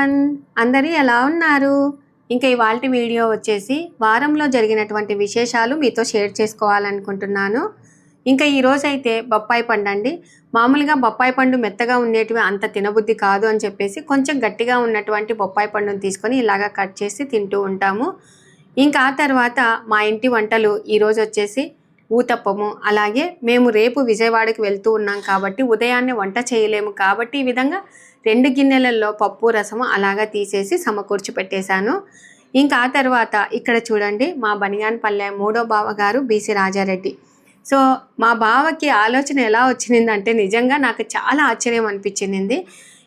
Everyone అందరూ ఎలా ఉన్నారు? ఇంకా ఇవాళ వీడియో వచ్చేసి వారంలో జరిగినటువంటి విశేషాలు మీతో షేర్ చేసుకోవాలనుకుంటున్నాను. ఇంకా ఈరోజు అయితే బొప్పాయి పండు అండి మామూలుగా బొప్పాయి పండు మెత్తగా ఉండేటివి అంత తినబుద్ధి కాదు అని చెప్పేసి కొంచెం గట్టిగా ఉన్నటువంటి బొప్పాయి పండుని తీసుకొని ఇలాగా కట్ చేసి తింటూ ఉంటాము. ఇంకా ఆ తర్వాత మా ఇంటి వంటలు ఈరోజు వచ్చేసి ఊతప్పము. అలాగే మేము రేపు విజయవాడకి వెళ్తూ ఉన్నాం కాబట్టి ఉదయాన్నే వంట చేయలేము కాబట్టి ఈ విధంగా రెండు గిన్నెలలో పప్పు రసము అలాగా తీసేసి సమకూర్చి పెట్టేశాను. ఇంకా ఆ తర్వాత ఇక్కడ చూడండి మా బనియాన్పల్లె మూడో బావగారు బీసీ రాజారెడ్డి. సో మా బావకి ఆలోచన ఎలా వచ్చిందంటే నిజంగా నాకు చాలా ఆశ్చర్యం అనిపించింది.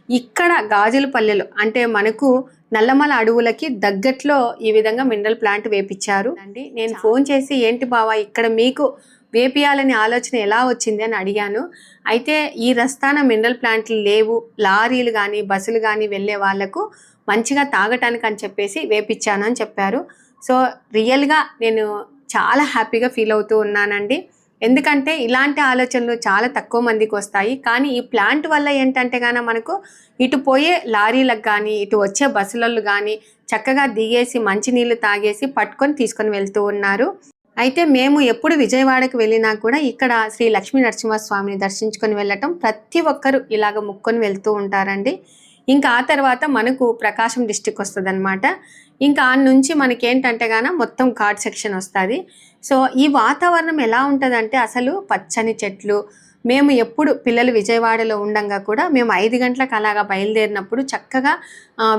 ఇక్కడ గాజుల పల్లెలు అంటే మనకు నల్లమల అడవులకి దగ్గట్లో ఈ విధంగా మినరల్ ప్లాంట్ వేపించారు అండి నేను ఫోన్ చేసి ఏంటి బావా ఇక్కడ మీకు వేపియాలనే ఆలోచన ఎలా వచ్చింది అని అడిగాను. అయితే ఈ రస్తాన మినరల్ ప్లాంట్లు లేవు. లారీలు కానీ బస్సులు కానీ వెళ్ళే వాళ్ళకు మంచిగా తాగటానికి అని చెప్పేసి వేపించాను అని చెప్పారు. సో రియల్గా నేను చాలా హ్యాపీగా ఫీల్ అవుతూ ఉన్నానండి. ఎందుకంటే ఇలాంటి ఆలోచనలు చాలా తక్కువ మందికి వస్తాయి. కానీ ఈ ప్లాంట్ వల్ల ఏంటంటే గాన మనకు ఇటు పోయే లారీలకు కానీ ఇటు వచ్చే బస్సులలో కానీ చక్కగా దిగేసి మంచినీళ్ళు తాగేసి పట్టుకొని తీసుకొని వెళ్తూ ఉన్నారు. అయితే మేము ఎప్పుడు విజయవాడకు వెళ్ళినా కూడా ఇక్కడ శ్రీ లక్ష్మీ నరసింహస్వామిని దర్శించుకొని వెళ్ళటం ప్రతి ఒక్కరు ఇలాగ ముక్కొని వెళ్తూ ఉంటారండి. ఇంకా ఆ తర్వాత మనకు ప్రకాశం డిస్టిక్ వస్తుంది అనమాట ఇంకా ఆ నుంచి మనకి ఏంటంటే గాన మొత్తం ఘాట్ సెక్షన్ వస్తుంది. సో ఈ వాతావరణం ఎలా ఉంటుందంటే అసలు పచ్చని చెట్లు మేము ఎప్పుడు పిల్లలు విజయవాడలో ఉండంగా కూడా మేము ఐదు గంటలకు అలాగా బయలుదేరినప్పుడు చక్కగా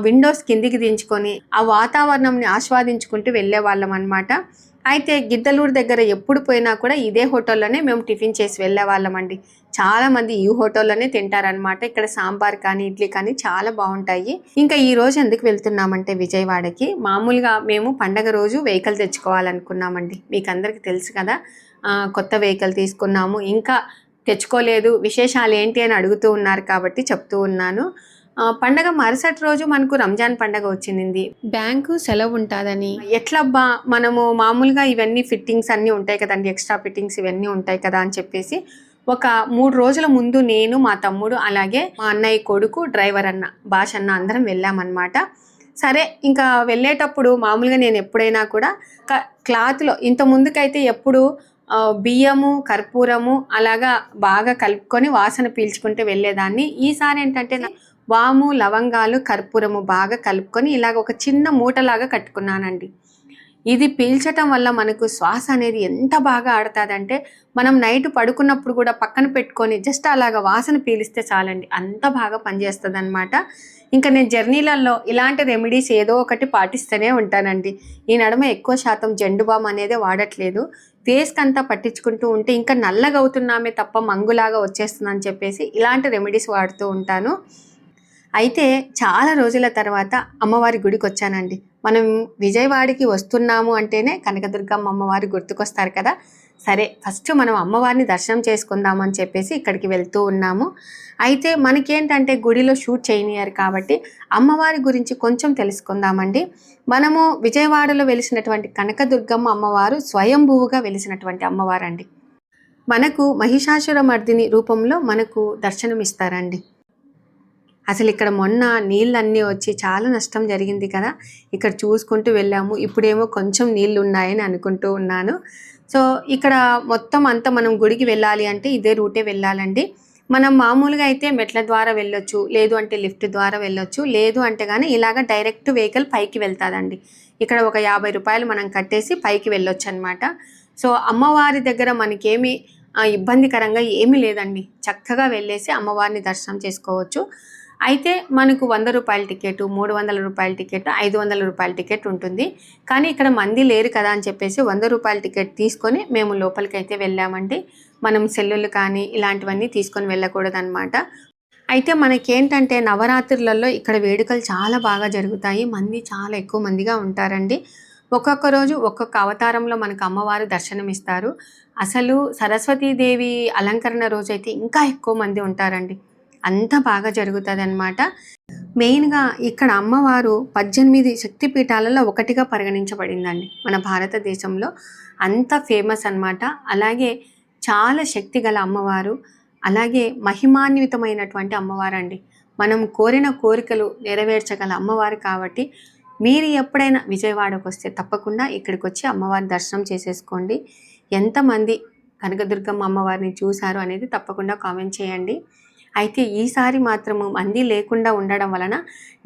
విండోస్ కిందికి దించుకొని ఆ వాతావరణంని ఆస్వాదించుకుంటూ వెళ్ళే వాళ్ళం అనమాట అయితే గిద్దలూరు దగ్గర ఎప్పుడు పోయినా కూడా ఇదే హోటల్లోనే మేము టిఫిన్ చేసి వెళ్ళేవాళ్ళమండి చాలామంది ఈ హోటల్లోనే తింటారనమాట ఇక్కడ సాంబార్ కానీ ఇడ్లీ కానీ చాలా బాగుంటాయి. ఇంకా ఈ రోజు ఎందుకు వెళ్తున్నామంటే విజయవాడకి? మామూలుగా మేము పండగ రోజు వెహికల్ తెచ్చుకోవాలనుకున్నామండి. మీకు అందరికీ తెలుసు కదా కొత్త వెహికల్ తీసుకున్నాము. ఇంకా తెచ్చుకోలేదు. విశేషాలు ఏంటి అని అడుగుతూ ఉన్నారు కాబట్టి చెప్తూ ఉన్నాను. పండగ మరుసటి రోజు మనకు రంజాన్ పండగ వచ్చింది. బ్యాంకు సెలవు ఉంటుందని. ఎట్లబ్బా మనము మామూలుగా ఇవన్నీ ఫిట్టింగ్స్ అన్నీ ఉంటాయి కదండి ఎక్స్ట్రా ఫిట్టింగ్స్ ఇవన్నీ ఉంటాయి కదా అని చెప్పేసి ఒక మూడు రోజుల ముందు నేను మా తమ్ముడు అలాగే మా అన్నయ్య కొడుకు డ్రైవర్ అన్న భాష అన్న అందరం వెళ్ళామన్నమాట. సరే ఇంకా వెళ్ళేటప్పుడు మామూలుగా నేను ఎప్పుడైనా కూడా క్లాత్లో ఇంత ముందుకైతే ఎప్పుడు బియ్యము కర్పూరము అలాగా బాగా కలుపుకొని వాసన పీల్చుకుంటే వెళ్ళేదాన్ని. ఈసారి ఏంటంటే వాము లవంగాలు కర్పూరము బాగా కలుపుకొని ఇలాగ ఒక చిన్న మూటలాగా కట్టుకున్నానండి. ఇది పీల్చటం వల్ల మనకు శ్వాస అనేది ఎంత బాగా ఆడుతుందంటే మనం నైట్ పడుకున్నప్పుడు కూడా పక్కన పెట్టుకొని జస్ట్ అలాగ వాసన పీలిస్తే చాలండి. అంత బాగా పనిచేస్తుంది అనమాట ఇంకా నేను జర్నీలలో ఇలాంటి రెమెడీస్ ఏదో ఒకటి పాటిస్తూనే ఉంటానండి. ఈ నడుమ ఎక్కువ శాతం జెండు బామ్ అనేది వాడట్లేదు. ఫేస్కి అంతా పట్టించుకుంటూ ఉంటే ఇంకా నల్లగా అవుతున్నామే తప్ప మంగులాగా వచ్చేస్తుందని చెప్పేసి ఇలాంటి రెమెడీస్ వాడుతూ ఉంటాను. అయితే చాలా రోజుల తర్వాత అమ్మవారి గుడికి వచ్చానండి మనం విజయవాడకి వస్తున్నాము అంటేనే కనకదుర్గమ్మ అమ్మవారి గుర్తుకొస్తారు కదా. సరే ఫస్ట్ మనం అమ్మవారిని దర్శనం చేసుకుందామని చెప్పేసి ఇక్కడికి వెళ్తూ ఉన్నాము. అయితే మనకేంటంటే గుడిలో షూట్ చేయనియారు కాబట్టి అమ్మవారి గురించి కొంచెం తెలుసుకుందామండి. మనము విజయవాడలో వెలిసినటువంటి కనకదుర్గమ్మ అమ్మవారు స్వయంభువుగా వెలిసినటువంటి అమ్మవారు అండి మనకు మహిషాసుర మర్దిని రూపంలో మనకు దర్శనం ఇస్తారండి అసలు ఇక్కడ మొన్న నీళ్ళన్నీ వచ్చి చాలా నష్టం జరిగింది కదా. ఇక్కడ చూసుకుంటూ వెళ్ళాము. ఇప్పుడేమో కొంచెం నీళ్ళు ఉన్నాయని అనుకుంటూ ఉన్నాను. సో ఇక్కడ మొత్తం అంతా మనం గుడికి వెళ్ళాలి అంటే ఇదే రూటే వెళ్ళాలండి. మనం మామూలుగా అయితే మెట్ల ద్వారా వెళ్ళొచ్చు లేదు అంటే లిఫ్ట్ ద్వారా వెళ్ళొచ్చు లేదు అంటే కానీ ఇలాగ డైరెక్ట్ వెహికల్ పైకి వెళ్తాదండి. ఇక్కడ ఒక యాభై రూపాయలు మనం కట్టేసి పైకి వెళ్ళొచ్చు అనమాట సో అమ్మవారి దగ్గర మనకేమి ఇబ్బందికరంగా ఏమీ లేదండి. చక్కగా వెళ్ళేసి అమ్మవారిని దర్శనం చేసుకోవచ్చు. అయితే మనకు వంద రూపాయల టికెట్ మూడు వందల రూపాయల టికెట్ ఐదు వందల రూపాయల టికెట్ ఉంటుంది. కానీ ఇక్కడ మంది లేరు కదా అని చెప్పేసి వంద రూపాయల టికెట్ తీసుకొని మేము లోపలికి అయితే వెళ్ళామండి. మనం సెల్లులు కానీ ఇలాంటివన్నీ తీసుకొని వెళ్ళకూడదు అనమాట అయితే మనకేంటంటే నవరాత్రులలో ఇక్కడ వేడుకలు చాలా బాగా జరుగుతాయి. మంది చాలా ఎక్కువ మందిగా ఉంటారండి. ఒక్కొక్క రోజు ఒక్కొక్క అవతారంలో మనకు అమ్మవారు దర్శనమిస్తారు. అసలు సరస్వతీదేవి అలంకరణ రోజు అయితే ఇంకా ఎక్కువ మంది ఉంటారండి. అంత బాగా జరుగుతుంది అనమాట మెయిన్గా ఇక్కడ అమ్మవారు పద్దెనిమిది శక్తిపీఠాలలో ఒకటిగా పరిగణించబడిందండి మన భారతదేశంలో. అంత ఫేమస్ అన్నమాట అలాగే చాలా శక్తి గల అమ్మవారు అలాగే మహిమాన్వితమైనటువంటి అమ్మవారు అండి మనం కోరిన కోరికలు నెరవేర్చగల అమ్మవారు కాబట్టి మీరు ఎప్పుడైనా విజయవాడకు వస్తే తప్పకుండా ఇక్కడికి వచ్చి అమ్మవారి దర్శనం చేసేసుకోండి. ఎంతమంది కనకదుర్గమ్మ అమ్మవారిని చూశారు అనేది తప్పకుండా కామెంట్ చేయండి. అయితే ఈసారి మాత్రము మంది లేకుండా ఉండడం వలన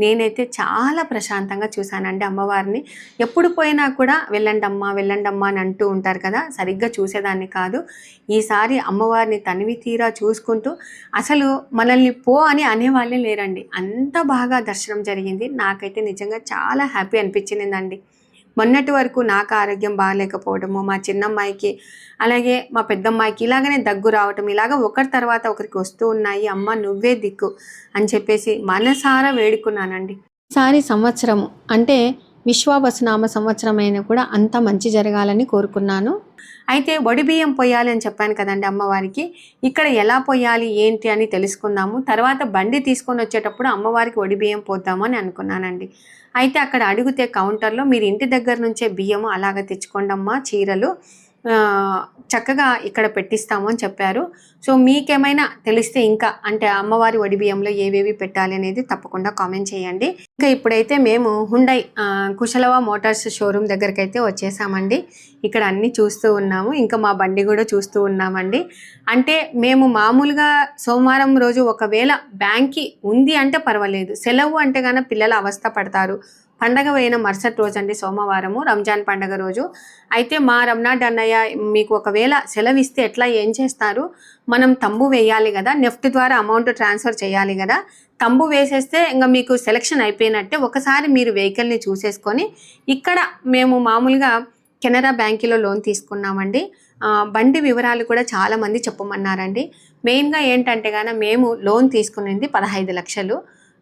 నేనైతే చాలా ప్రశాంతంగా చూశానండి అమ్మవారిని. ఎప్పుడు పోయినా కూడా వెళ్ళండి అమ్మా వెళ్ళండి అమ్మా అని అంటూ ఉంటారు కదా సరిగ్గా చూసేదాన్ని కాదు. ఈసారి అమ్మవారిని తనివి తీరా చూసుకుంటూ అసలు మనల్ని పో అని అనేవాళ్ళే లేరండి. అంత బాగా దర్శనం జరిగింది. నాకైతే నిజంగా చాలా హ్యాపీ అనిపించిందండి. మొన్నటి వరకు నాకు ఆరోగ్యం బాగాలేకపోవడము మా చిన్నమ్మాయికి అలాగే మా పెద్దమ్మాయికి ఇలాగనే దగ్గు రావటం ఇలాగ ఒకరి తర్వాత ఒకరికి వస్తూ ఉన్నాయి అమ్మ నువ్వే దిక్కు అని చెప్పేసి మనసారా వేడుకున్నానండి. ఈసారి సంవత్సరం అంటే విశ్వావసునామ సంవత్సరం అయినా కూడా అంత మంచి జరగాలని కోరుకున్నాను. అయితే వడి బియ్యం పొయ్యాలి అని చెప్పాను కదండి అమ్మవారికి. ఇక్కడ ఎలా పొయ్యాలి ఏంటి అని తెలుసుకుందాము. తర్వాత బండి తీసుకొని వచ్చేటప్పుడు అమ్మవారికి వడి బియ్యం పోద్దాము అని అనుకున్నానండి. అయితే అక్కడ అడిగితే కౌంటర్లో మీరు ఇంటి దగ్గర నుంచే బియ్యము అలాగ తెచ్చుకోండమ్మా చీరలు. చక్కగా ఇక్కడ పెట్టిస్తాము అని చెప్పారు. సో మీకేమైనా తెలిస్తే ఇంకా అంటే అమ్మవారి వడి బియ్యంలో ఏవేవి పెట్టాలి అనేది తప్పకుండా కామెంట్ చేయండి. ఇంకా ఇప్పుడైతే మేము హుండై కుశలవ మోటార్స్ షోరూమ్ దగ్గరికి అయితే వచ్చేసామండి. ఇక్కడ అన్నీ చూస్తూ ఉన్నాము. ఇంకా మా బండి కూడా చూస్తూ ఉన్నామండి. అంటే మేము మామూలుగా సోమవారం రోజు ఒకవేళ బ్యాంక్కి ఉంది అంటే పర్వాలేదు. సెలవు అంటే కానీ పిల్లలు అవస్థ పడతారు పండగ పోయిన మరుసటి రోజు అండి సోమవారము రంజాన్ పండగ రోజు. అయితే మా రమ్నాడ్ అన్నయ్య మీకు ఒకవేళ సెలవు ఇస్తే ఎట్లా ఏం చేస్తారు? మనం తంబు వేయాలి కదా నెఫ్ట్ ద్వారా అమౌంట్ ట్రాన్స్ఫర్ చేయాలి కదా. తంబు వేసేస్తే ఇంకా మీకు సెలెక్షన్ అయిపోయినట్టే ఒకసారి మీరు వెహికల్ని చూసేసుకొని ఇక్కడ మేము మామూలుగా కెనరా బ్యాంకులో లోన్ తీసుకున్నామండి. బండి వివరాలు కూడా చాలామంది చెప్పమన్నారండి. మెయిన్గా ఏంటంటే గాన మేము లోన్ తీసుకునింది పదహైదు లక్షలు.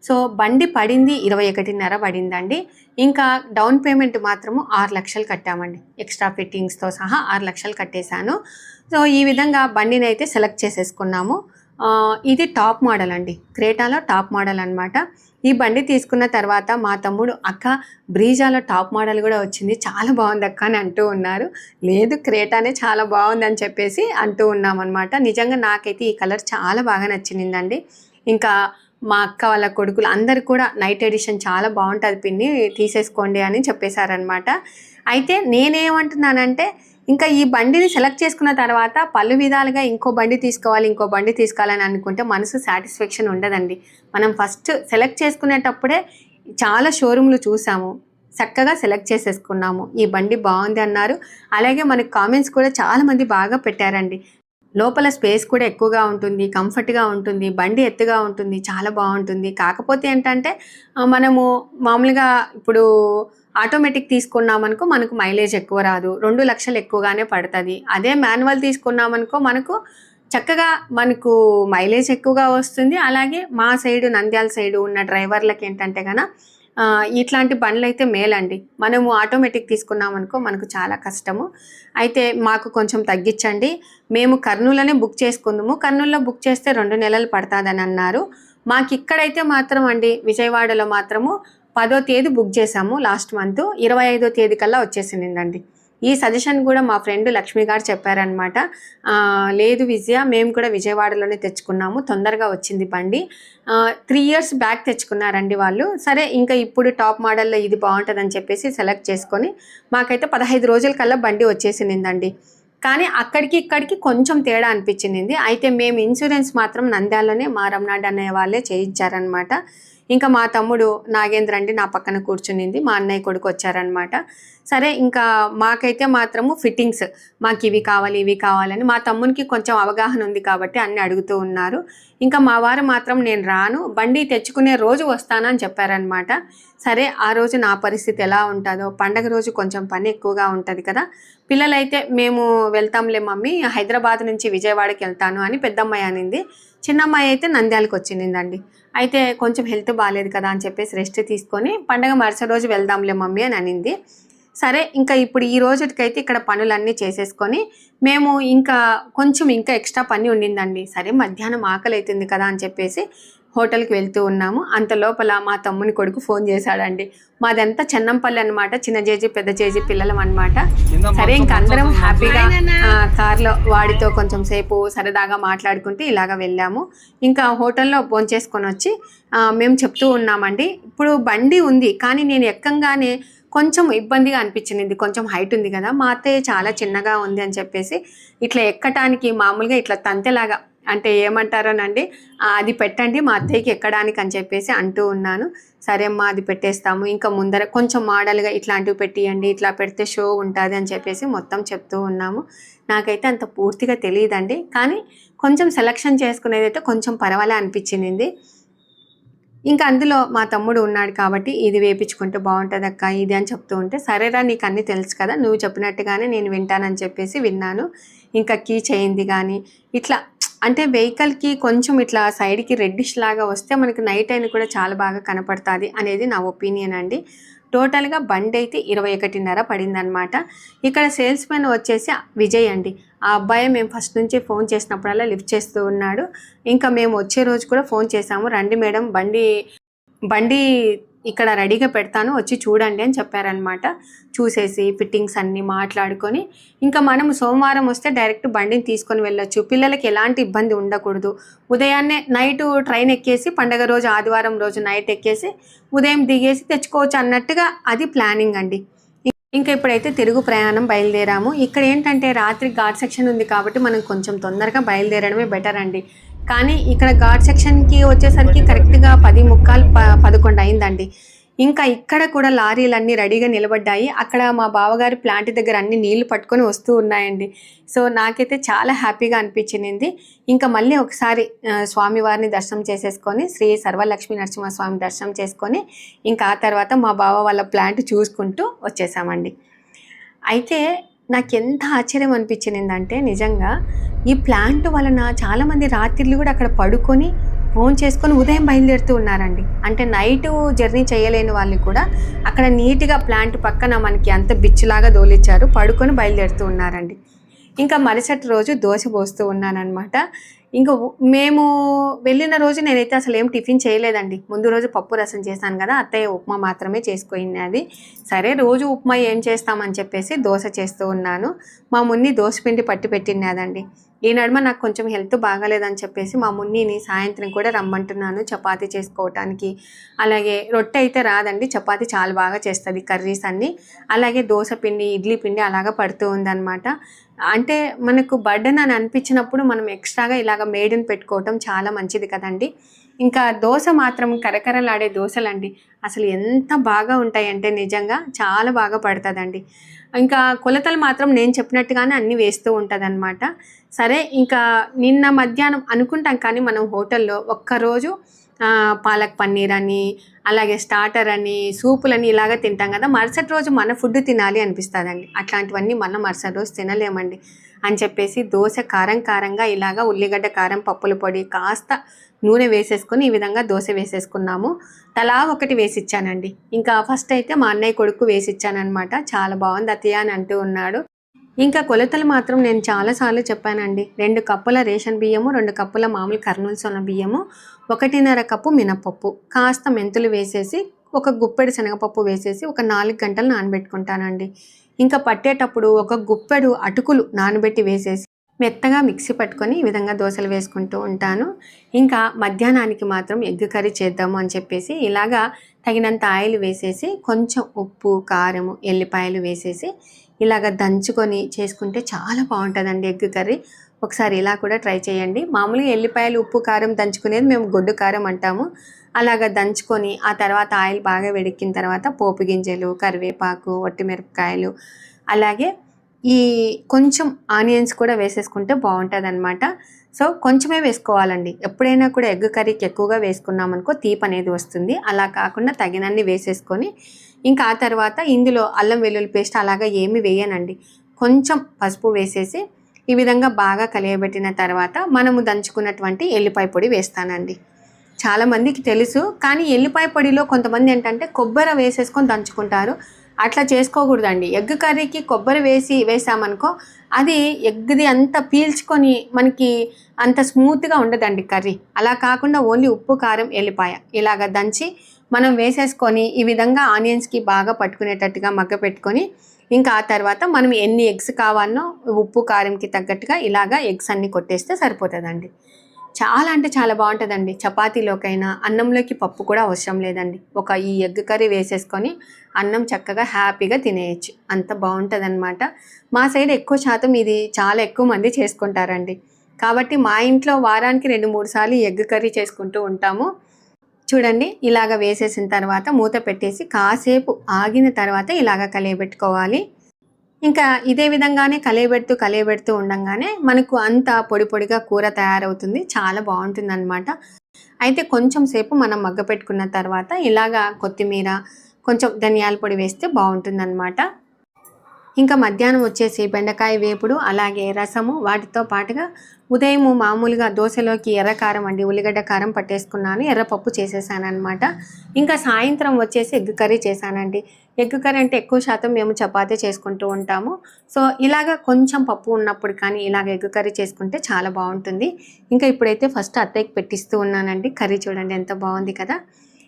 సో బండి పడింది ఇరవై ఒకటిన్నర పడిందండి. ఇంకా డౌన్ పేమెంట్ మాత్రము ఆరు లక్షలు కట్టామండి. ఎక్స్ట్రా ఫిట్టింగ్స్తో సహా ఆరు లక్షలు కట్టేశాను. సో ఈ విధంగా బండిని అయితే సెలెక్ట్ చేసేసుకున్నాము. ఇది టాప్ మోడల్ అండి. క్రేటాలో టాప్ మోడల్ అనమాట ఈ బండి తీసుకున్న తర్వాత మా తమ్ముడు అక్క బ్రీజాలో టాప్ మోడల్ కూడా వచ్చింది. చాలా బాగుంది అక్క అని అంటూ ఉన్నారు. లేదు క్రేటానే చాలా బాగుంది అని చెప్పేసి అంటూ ఉన్నామన్నమాట. నిజంగా నాకైతే ఈ కలర్ చాలా బాగా నచ్చిందండి. ఇంకా మా అక్క వాళ్ళ కొడుకులు అందరు కూడా నైట్ ఎడిషన్ చాలా బాగుంటుంది పిన్ని తీసేసుకోండి అని చెప్పేశారనమాట అయితే నేనేమంటున్నానంటే ఇంకా ఈ బండిని సెలెక్ట్ చేసుకున్న తర్వాత పలు విధాలుగా ఇంకో బండి తీసుకోవాలి ఇంకో బండి తీసుకోవాలని అనుకుంటే మనసు సాటిస్ఫాక్షన్ ఉండదండి. మనం ఫస్ట్ సెలెక్ట్ చేసుకునేటప్పుడే చాలా షోరూమ్లు చూసాము. చక్కగా సెలెక్ట్ చేసేసుకున్నాము. ఈ బండి బాగుంది అన్నారు. అలాగే మనకు కామెంట్స్ కూడా చాలామంది బాగా పెట్టారండి. లోపల స్పేస్ కూడా ఎక్కువగా ఉంటుంది కంఫర్ట్గా ఉంటుంది బండి ఎత్తుగా ఉంటుంది చాలా బాగుంటుంది. కాకపోతే ఏంటంటే మనము మామూలుగా ఇప్పుడు ఆటోమేటిక్ తీసుకున్నామనుకో మనకు మైలేజ్ ఎక్కువ రాదు. రెండు లక్షలు ఎక్కువగానే పడుతుంది. అదే మాన్యువల్ తీసుకున్నామనుకో మనకు చక్కగా మనకు మైలేజ్ ఎక్కువగా వస్తుంది. అలాగే మా సైడు నంద్యాల సైడు ఉన్న డ్రైవర్లకి ఏంటంటే కన ఇట్లాంటి బండ్లు అయితే మేలండి. మనము ఆటోమేటిక్ తీసుకున్నామనుకో మనకు చాలా కష్టము. అయితే మాకు కొంచెం తగ్గించండి. మేము కర్నూలునే బుక్ చేసుకుందాము. కర్నూలులో బుక్ చేస్తే రెండు నెలలు పడుతుందని అన్నారు. మాకు ఇక్కడైతే మాత్రం అండి విజయవాడలో మాత్రము పదో తేదీ బుక్ చేసాము లాస్ట్ మంత్. ఇరవై ఐదో తేదీ కల్లా వచ్చేసిందండి. ఈ సజెషన్ కూడా మా ఫ్రెండ్ లక్ష్మి గారు చెప్పారనమాట లేదు విజయ మేము కూడా విజయవాడలోనే తెచ్చుకున్నాము తొందరగా వచ్చింది బండి. త్రీ ఇయర్స్ బ్యాక్ తెచ్చుకున్నారండి వాళ్ళు. సరే ఇంకా ఇప్పుడు టాప్ మోడల్లో ఇది బాగుంటుందని చెప్పేసి సెలెక్ట్ చేసుకొని మాకైతే పదహైదు రోజుల కల్లా బండి వచ్చేసిందండి. కానీ అక్కడికి ఇక్కడికి కొంచెం తేడా అనిపించింది. అయితే మేము ఇన్సూరెన్స్ మాత్రం నంద్యాలోనే మా రమణాడ్ అనే వాళ్ళే చేయించారనమాట ఇంకా మా తమ్ముడు నాగేంద్ర అండి నా పక్కన కూర్చునింది. మా అన్నయ్య కొడుకు వచ్చారనమాట సరే ఇంకా మాకైతే మాత్రము ఫిట్టింగ్స్ మాకు ఇవి కావాలి ఇవి కావాలని మా తమ్మునికి కొంచెం అవగాహన ఉంది కాబట్టి అన్ని అడుగుతూ ఉన్నారు. ఇంకా మా వారు మాత్రం నేను రాను బండి తెచ్చుకునే రోజు వస్తానని చెప్పారనమాట సరే ఆ రోజు నా పరిస్థితి ఎలా ఉంటుందో పండగ రోజు కొంచెం పని ఎక్కువగా ఉంటుంది కదా పిల్లలైతే మేము వెళ్తాంలే మమ్మీ హైదరాబాద్ నుంచి విజయవాడకి వెళ్తాను అని పెద్దమ్మాయి అనింది. చిన్నమ్మాయి అయితే నంద్యాలకు వచ్చిందండి. అయితే కొంచెం హెల్త్ బాగాలేదు కదా అని చెప్పేసి రెస్ట్ తీసుకొని పండగ మరుసటి రోజు వెళ్దాంలే మమ్మీ అని అనింది. సరే ఇంకా ఇప్పుడు ఈ రోజుకైతే ఇక్కడ పనులన్నీ చేసేసుకొని మేము ఇంకా కొంచెం ఇంకా ఎక్స్ట్రా పని ఉండిందండి. సరే మధ్యాహ్నం ఆకలి అవుతుంది కదా అని చెప్పేసి హోటల్కి వెళ్తూ ఉన్నాము. అంత లోపల మా తమ్ముని కొడుకు ఫోన్ చేశాడండి. మాదంతా చెన్నంపల్లి అనమాట చిన్న జేజీ పెద్ద జేజీ పిల్లలం అనమాట సరే ఇంకా అందరం హ్యాపీగా ఆ, కార్లో వాడితో కొంచెం సేపు సరదాగా మాట్లాడుకుంటూ ఇలాగ వెళ్ళాము. ఇంకా హోటల్లో భోంచేసుకొని వచ్చి ఆ, మేము చెప్తూ ఉన్నామండి. ఇప్పుడు బండి ఉంది కానీ నేను ఎక్కంగానే కొంచెం ఇబ్బందిగా అనిపించింది. కొంచెం హైట్ ఉంది కదా మా అత్తయ్య చాలా చిన్నగా ఉంది అని చెప్పేసి ఇట్లా ఎక్కటానికి మామూలుగా ఇట్లా తంతెలాగా అంటే ఏమంటారోనండి అది పెట్టండి మా అత్తయ్యకి ఎక్కడానికి అని చెప్పేసి అంటూ ఉన్నాను. సరే అమ్మా అది పెట్టేస్తాము. ఇంకా ముందర కొంచెం మోడల్గా ఇట్లాంటివి పెట్టియండి ఇట్లా పెడితే షో ఉంటుంది అని చెప్పేసి మొత్తం చెప్తూ ఉన్నాము. నాకైతే అంత పూర్తిగా తెలియదండి కానీ కొంచెం సెలక్షన్ చేసుకునేది అయితే కొంచెం పర్వాలే అనిపించింది. ఇంకా అందులో మా తమ్ముడు ఉన్నాడు కాబట్టి ఇది వేపించుకుంటే బాగుంటుంది అక్క ఇది అని చెప్తూ ఉంటే సరేరా నీకు అన్నీ తెలుసు కదా నువ్వు చెప్పినట్టుగానే నేను వింటానని చెప్పేసి విన్నాను. ఇంకా కీ చేయింది కానీ ఇట్లా అంటే వెహికల్కి కొంచెం ఇట్లా సైడ్కి రెడ్డిష్ లాగా వస్తే మనకి నైట్ అయిన కూడా చాలా బాగా కనపడుతుంది అనేది నా ఒపీనియన్ అండి. టోటల్గా బండి అయితే ఇరవై ఒకటిన్నర పడిందనమాట ఇక్కడ సేల్స్ మ్యాన్ వచ్చేసి విజయ్ అండి. ఆ అబ్బాయి మేము ఫస్ట్ నుంచి ఫోన్ చేసినప్పుడల్లా లిఫ్ట్ చేస్తూ ఉన్నాడు. ఇంకా మేము వచ్చే రోజు కూడా ఫోన్ చేసాము రండి మేడం బండి బండి ఇక్కడ రెడీగా పెడతాను వచ్చి చూడండి అని చెప్పారనమాట చూసేసి ఫిట్టింగ్స్ అన్నీ మాట్లాడుకొని. ఇంకా మనం సోమవారం వస్తే డైరెక్ట్ బండిని తీసుకొని వెళ్ళొచ్చు. పిల్లలకి ఎలాంటి ఇబ్బంది ఉండకూడదు. ఉదయాన్నే నైట్ ట్రైన్ ఎక్కేసి పండగ రోజు ఆదివారం రోజు నైట్ ఎక్కేసి ఉదయం దిగేసి తెచ్చుకోవచ్చు అన్నట్టుగా అది ప్లానింగ్ అండి. ఇంకా ఇప్పుడైతే తిరుగు ప్రయాణం బయలుదేరాము. ఇక్కడ ఏంటంటే రాత్రి ఘాట్ సెక్షన్ ఉంది కాబట్టి మనం కొంచెం తొందరగా బయలుదేరడమే బెటర్ అండి. కానీ ఇక్కడ ఘాట్ సెక్షన్కి వచ్చేసరికి కరెక్ట్గా పది ముక్కాలు ప పదకొండు అయిందండి. ఇంకా ఇక్కడ కూడా లారీలన్నీ రెడీగా నిలబడ్డాయి. అక్కడ మా బావగారి ప్లాంట్ దగ్గర అన్ని నీళ్ళు పట్టుకొని వస్తూ ఉన్నాయండి. సో నాకైతే చాలా హ్యాపీగా అనిపించింది. ఇంకా మళ్ళీ ఒకసారి స్వామివారిని దర్శనం చేసేసుకొని శ్రీ సర్వలక్ష్మి నరసింహస్వామి దర్శనం చేసుకొని ఇంకా ఆ తర్వాత మా బావ వాళ్ళ ప్లాంట్ చూసుకుంటూ వచ్చేసామండి. అయితే నాకు ఎంత ఆశ్చర్యం అనిపించిందంటే నిజంగా ఈ ప్లాంట్ వలన చాలామంది రాత్రిళ్ళు కూడా అక్కడ పడుకొని ఫోన్ చేసుకొని ఉదయం బయలుదేరుతూ ఉన్నారండి. అంటే నైట్ జర్నీ చేయలేని వాళ్ళు కూడా అక్కడ నీట్గా ప్లాంట్ పక్కన మనకి అంత బిచ్చులాగా దోలిచ్చారు. పడుకొని బయలుదేరుతూ ఉన్నారండి. ఇంకా మరుసటి రోజు దోశ పోస్తూ ఉన్నానన్నమాట ఇంకా మేము వెళ్ళిన రోజు నేనైతే అసలు ఏం టిఫిన్ చేయలేదండి. ముందు రోజు పప్పు రసం చేశాను కదా అత్తయ్య ఉప్మా మాత్రమే చేసుకున్నది సరే రోజు ఉప్మా ఏం చేస్తామని చెప్పేసి దోశ చేస్తూ ఉన్నాను. మా మున్ని దోశ పిండి పట్టి పెట్టినదండి ఈ నడుమ నాకు కొంచెం హెల్త్ బాగాలేదని చెప్పేసి మా మున్నిని సాయంత్రం కూడా రమ్మంటున్నాను చపాతీ చేసుకోవటానికి. అలాగే రొట్టె అయితే రాదండి చపాతీ చాలా బాగా చేస్తుంది కర్రీస్ అన్నీ. అలాగే దోశ పిండి ఇడ్లీ పిండి అలాగా పడుతూ ఉందన్నమాట. అంటే మనకు బర్డన్ అని అనిపించినప్పుడు మనం ఎక్స్ట్రాగా ఇలా ఇలాగ మేడుని పెట్టుకోవటం చాలా మంచిది కదండి. ఇంకా దోశ మాత్రం కరకరలాడే దోశలండి. అసలు ఎంత బాగా ఉంటాయంటే నిజంగా చాలా బాగా పడుతుందండి. ఇంకా కొలతలు మాత్రం నేను చెప్పినట్టుగానే అన్నీ వేస్తూ ఉంటుందన్నమాట. సరే ఇంకా నిన్న మధ్యాహ్నం అనుకుంటాం కానీ మనం హోటల్లో ఒక్కరోజు పాలక్ పన్నీర్ అని అలాగే స్టార్టర్ అని సూపులని ఇలాగ తింటాం కదా. మరుసటి రోజు మన ఫుడ్ తినాలి అనిపిస్తుందండి. అట్లాంటివన్నీ మనం మరుసటి రోజు తినలేమండి. అని చెప్పేసి దోశ కారం కారంగా ఇలాగా ఉల్లిగడ్డ కారం పప్పుల పొడి కాస్త నూనె వేసేసుకొని ఈ విధంగా దోశ వేసేసుకున్నాము. తలా ఒకటి వేసిచ్చానండి. ఇంకా ఫస్ట్ అయితే మా అన్నయ్య కొడుకు వేసిచ్చానమాట చాలా బాగుంది అతియా అని అంటూ ఉన్నాడు. ఇంకా కొలతలు మాత్రం నేను చాలాసార్లు చెప్పానండి. రెండు కప్పుల రేషన్ బియ్యము రెండు కప్పుల మామూలు కర్నూలు సొన బియ్యము ఒకటిన్నర కప్పు మినపప్పు కాస్త మెంతులు వేసేసి ఒక గుప్పెడు శనగపప్పు వేసేసి ఒక నాలుగు గంటలు నానబెట్టుకుంటానండి. ఇంకా పట్టేటప్పుడు ఒక గుప్పెడు అటుకులు నానబెట్టి వేసేసి మెత్తగా మిక్సీ పట్టుకొని ఈ విధంగా దోశలు వేసుకుంటూ ఉంటాను. ఇంకా మధ్యాహ్నానికి మాత్రం ఎగ్ కర్రీ చేద్దాము అని చెప్పేసి ఇలాగా తగినంత ఆయిల్ వేసేసి కొంచెం ఉప్పు కారము ఎల్లిపాయలు వేసేసి ఇలాగ దంచుకొని చేసుకుంటే చాలా బాగుంటుందండి ఎగ్ కర్రీ. ఒకసారి ఇలా కూడా ట్రై చేయండి. మామూలుగా ఎల్లిపాయలు ఉప్పు కారం దంచుకునేది మేము గొడ్డు కారం అంటాము. అలాగ దంచుకొని ఆ తర్వాత ఆయిల్ బాగా వెడిక్కిన తర్వాత పోపు గింజలు కరివేపాకు ఒట్టిమిరపకాయలు అలాగే ఈ కొంచెం ఆనియన్స్ కూడా వేసేసుకుంటే బాగుంటుంది అనమాట సో కొంచెమే వేసుకోవాలండి. ఎప్పుడైనా కూడా ఎగ్ కర్రీకి ఎక్కువగా వేసుకున్నాం అనుకో తీపి అనేది వస్తుంది. అలా కాకుండా తగినన్ని వేసేసుకొని ఇంకా ఆ తర్వాత ఇందులో అల్లం వెల్లుల్లి పేస్ట్ అలాగా ఏమి వేయనండి. కొంచెం పసుపు వేసేసి ఈ విధంగా బాగా కలియబెట్టిన తర్వాత మనము దంచుకున్నటువంటి ఎల్లిపాయ పొడి వేస్తానండి. చాలామందికి తెలుసు కానీ ఎల్లిపాయ పొడిలో కొంతమంది ఏంటంటే కొబ్బరి వేసేసుకొని దంచుకుంటారు. అట్లా చేసుకోకూడదండి. ఎగ్ కర్రీకి కొబ్బరి వేసి వేసామనుకో అది ఎగ్ది అంత పీల్చుకొని మనకి అంత స్మూత్గా ఉండదండి కర్రీ. అలా కాకుండా ఓన్లీ ఉప్పు కారం ఎల్లిపాయ ఇలాగ దంచి మనం వేసేసుకొని ఈ విధంగా ఆనియన్స్కి బాగా పట్టుకునేటట్టుగా మగ్గ పెట్టుకొని ఇంకా ఆ తర్వాత మనం ఎన్ని ఎగ్స్ కావాలనో ఉప్పు కారంకి తగ్గట్టుగా ఇలాగా ఎగ్స్ అన్ని కొట్టేస్తే సరిపోతుందండి. చాలా అంటే చాలా బాగుంటుందండి. చపాతీలోకైనా అన్నంలోకి పప్పు కూడా అవసరం లేదండి. ఒక ఈ ఎగ్ కర్రీ వేసేసుకొని అన్నం చక్కగా హ్యాపీగా తినేయచ్చు. అంత బాగుంటుందన్నమాట. మా సైడ్ ఎక్కువ శాతం ఇది చాలా ఎక్కువ మంది చేసుకుంటారండి. కాబట్టి మా ఇంట్లో వారానికి రెండు మూడు సార్లు ఎగ్ కర్రీ చేసుకుంటూ ఉంటాము. చూడండి ఇలాగ వేసేసిన తర్వాత మూత పెట్టేసి కాసేపు ఆగిన తర్వాత ఇలాగ కలియబెట్టుకోవాలి. ఇంకా ఇదే విధంగానే కలియబెడుతూ కలియబెడుతూ ఉండగానే మనకు అంత పొడి పొడిగా కూర తయారవుతుంది. చాలా బాగుంటుంది అనమాట అయితే కొంచెం సేపు మనం మగ్గ పెట్టుకున్న తర్వాత ఇలాగా కొత్తిమీర కొంచెం ధనియాల పొడి వేస్తే బాగుంటుంది అనమాట ఇంకా మధ్యాహ్నం వచ్చేసి బెండకాయ వేపుడు అలాగే రసము. వాటితో పాటుగా ఉదయం మామూలుగా దోశలోకి ఎర్ర కారం అండి ఉల్లిగడ్డ కారం పట్టేసుకున్నాను. ఎర్రపప్పు చేసేసాను అనమాట ఇంకా సాయంత్రం వచ్చేసి ఎగ్ కర్రీ చేశానండి. ఎగ్ కర్రీ అంటే ఎక్కువ శాతం మేము చపాతీ చేసుకుంటూ ఉంటాము. సో ఇలాగ కొంచెం పప్పు ఉన్నప్పుడు కానీ ఇలాగ ఎగ్ కర్రీ చేసుకుంటే చాలా బాగుంటుంది. ఇంకా ఇప్పుడైతే ఫస్ట్ అత్తయ్యకి పెట్టిస్తూ ఉన్నానండి. కర్రీ చూడండి ఎంత బాగుంది కదా.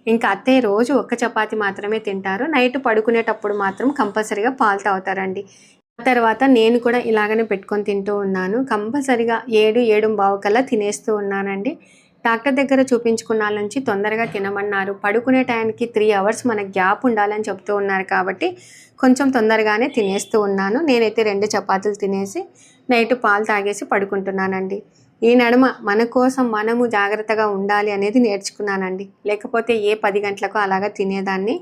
ఇంకా అత్తయ్య రోజు ఒక్క చపాతి మాత్రమే తింటారు. నైట్ పడుకునేటప్పుడు మాత్రం కంపల్సరీగా పాలు తాగుతారండి. తర్వాత నేను కూడా ఇలాగనే పెట్టుకొని తింటూ ఉన్నాను. కంపల్సరిగా ఏడు ఏడు బావు కల్లా తినేస్తూ ఉన్నానండి. డాక్టర్ దగ్గర చూపించుకున్న నుంచి తొందరగా తినమన్నారు. పడుకునే టైంకి త్రీ అవర్స్ మనకు గ్యాప్ ఉండాలని చెప్తూ ఉన్నారు కాబట్టి కొంచెం తొందరగానే తినేస్తూ ఉన్నాను. నేనైతే రెండు చపాతీలు తినేసి నైట్ పాలు తాగేసి పడుకుంటున్నానండి. ఈ నడుమ మన కోసం మనము జాగ్రత్తగా ఉండాలి అనేది నేర్చుకున్నానండి. లేకపోతే ఏ పది గంటలకు అలాగా తినేదాన్ని.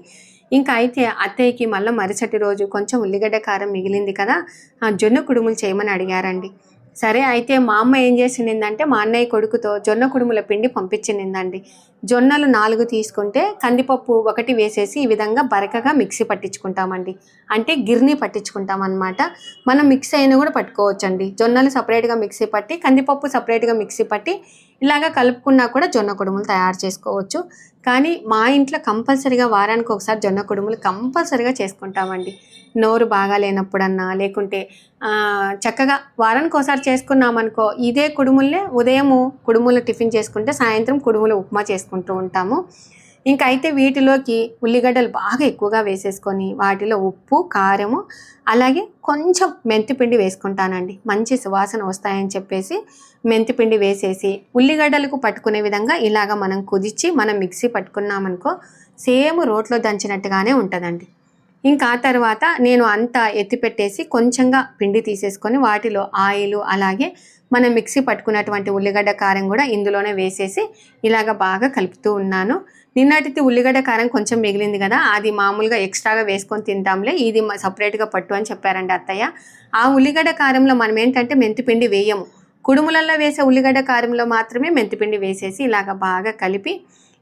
ఇంకా అయితే అత్తయ్యకి మళ్ళీ మరుసటి రోజు కొంచెం ఉల్లిగడ్డ కారం మిగిలింది కదా ఆ జొన్న కుడుములు చేయమని అడిగారండి. సరే అయితే మా అమ్మ ఏం చేసిందంటే మా అన్నయ్య కొడుకుతో జొన్న కుడుముల పిండి పంపించిందండి. జొన్నలు నాలుగు తీసుకుంటే కందిపప్పు ఒకటి వేసేసి ఈ విధంగా బరకగా మిక్సీ పట్టించుకుంటామండి. అంటే గిర్ని పట్టించుకుంటాం అనమాట మనం మిక్స్ అయినా కూడా పట్టుకోవచ్చండి. జొన్నలు సపరేట్గా మిక్సీ పట్టి కందిపప్పు సపరేట్గా మిక్సీ పట్టి ఇలాగా కలుపుకున్నా కూడా జొన్న కుడుములు తయారు చేసుకోవచ్చు. కానీ మా ఇంట్లో కంపల్సరీగా వారానికి ఒకసారి జొన్న కుడుములు కంపల్సరీగా చేసుకుంటామండి. నోరు బాగా లేనప్పుడన్నా లేకుంటే చక్కగా వారానికి ఒకసారి చేసుకున్నామనుకో ఇదే కుడుములే ఉదయము కుడుములు టిఫిన్ చేసుకుంటే సాయంత్రం కుడుములు ఉప్మా చేసుకుంటాం. ఉంటాము. ఇంకా అయితే వీటిలోకి ఉల్లిగడ్డలు బాగా ఎక్కువగా వేసేసుకొని వాటిలో ఉప్పు కారము అలాగే కొంచెం మెంతిపిండి వేసుకుంటానండి. మంచి సువాసన వస్తాయని చెప్పేసి మెంతిపిండి వేసేసి ఉల్లిగడ్డలకు పట్టుకునే విధంగా ఇలాగ మనం కుదిచి మనం మిక్సీ పట్టుకున్నామనుకో సేమ్ రోట్లో దంచినట్టుగానే ఉంటుందండి. ఇంకా ఆ తర్వాత నేను అంతా ఎత్తిపెట్టేసి కొంచెంగా పిండి తీసేసుకొని వాటిలో ఆయిల్ అలాగే మనం మిక్సీ పట్టుకున్నటువంటి ఉల్లిగడ్డ కారం కూడా ఇందులోనే వేసేసి ఇలాగ బాగా కలుపుతూ ఉన్నాను. నిన్నటిది ఉల్లిగడ్డ కారం కొంచెం మిగిలింది కదా అది మామూలుగా ఎక్స్ట్రాగా వేసుకొని తింటాంలే ఇది సపరేట్గా పట్టు అని చెప్పారండి అత్తయ్య. ఆ ఉల్లిగడ్డ కారంలో మనం ఏంటంటే మెంతిపిండి వేయము. కుడుములలో వేసే ఉల్లిగడ్డ కారంలో మాత్రమే మెంతిపిండి వేసేసి ఇలాగ బాగా కలిపి